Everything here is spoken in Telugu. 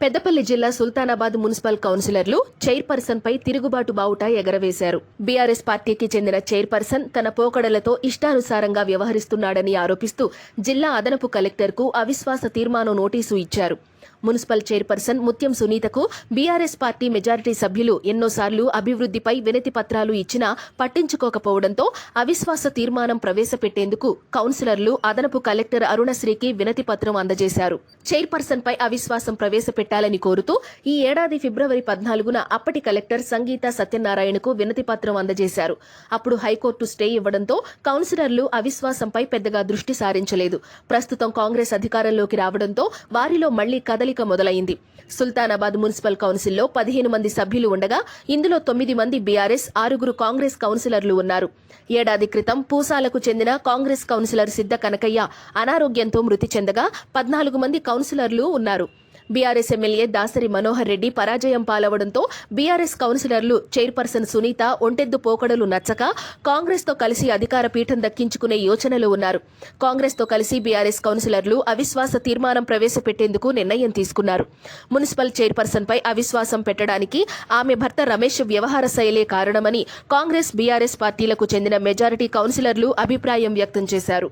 పెద్దపల్లి జిల్లా సుల్తానాబాద్ మున్సిపల్ కౌన్సిలర్లు చైర్పర్సన్ పై తిరుగుబాటు బావుట ఎగరవేశారు. బీఆర్ఎస్ పార్టీకి చెందిన చైర్పర్సన్ తన పోకడలతో ఇష్టానుసారంగా వ్యవహరిస్తున్నాడని ఆరోపిస్తూ జిల్లా అదనపు కలెక్టర్కు అవిశ్వాస తీర్మానం నోటీసు ఇచ్చారు. మున్సిపల్ చైర్పర్సన్ ముత్యం సునీతకు బీఆర్ఎస్ పార్టీ మెజారిటీ సభ్యులు ఎన్నోసార్లు అభివృద్ధిపై వినతి పత్రాలు ఇచ్చినా పట్టించుకోకపోవడంతో అవిశ్వాస తీర్మానం ప్రవేశపెట్టేందుకు కౌన్సిలర్లు అదనపు కలెక్టర్ అరుణశ్రీకి వినతి పత్రం అందజేశారు. చైర్పర్సన్ పై అవిశ్వాసం ప్రవేశపెట్టాలని కోరుతూ ఈ ఏడాది ఫిబ్రవరి పద్నాలుగున అప్పటి కలెక్టర్ సంగీత సత్యనారాయణకు వినతి పత్రం అందజేశారు. అప్పుడు హైకోర్టు స్టే ఇవ్వడంతో కౌన్సిలర్లు అవిశ్వాసంపై పెద్దగా దృష్టి సారించలేదు. ప్రస్తుతం కాంగ్రెస్ అధికారంలోకి రావడంతో వారిలో మళ్ళీ కదలిక మొదలైంది. సుల్తానాబాద్ మున్సిపల్ కౌన్సిల్లో పదిహేను మంది సభ్యులు ఉండగా ఇందులో తొమ్మిది మంది బీఆర్ఎస్ ఆరుగురు కాంగ్రెస్ కౌన్సిలర్లు ఉన్నారు. ఏడాది క్రితం పూసాలకు చెందిన కాంగ్రెస్ కౌన్సిలర్ సిద్ద కనకయ్య అనారోగ్యంతో మృతి చెందగా పద్నాలుగు మంది కౌన్సిలర్లు ఉన్నారు. బీఆర్ఎస్ ఎమ్మెల్యే దాసరి మనోహర్ రెడ్డి పరాజయం పాలవడంతో బీఆర్ఎస్ కౌన్సిలర్లు చైర్పర్సన్ సునీత ఒంటెద్దు పోకడలు నచ్చక కాంగ్రెస్తో కలిసి అధికార పీఠం దక్కించుకునే యోచనలో ఉన్నారు. కాంగ్రెస్తో కలిసి బీఆర్ఎస్ కౌన్సిలర్లు అవిశ్వాస తీర్మానం ప్రవేశపెట్టేందుకు నిర్ణయం తీసుకున్నారు. మున్సిపల్ చైర్పర్సన్పై అవిశ్వాసం పెట్టడానికి ఆమె భర్త రమేష్ వ్యవహార శైలే కారణమని కాంగ్రెస్ బీఆర్ఎస్ పార్టీలకు చెందిన మెజారిటీ కౌన్సిలర్లు అభిప్రాయం వ్యక్తం చేశారు.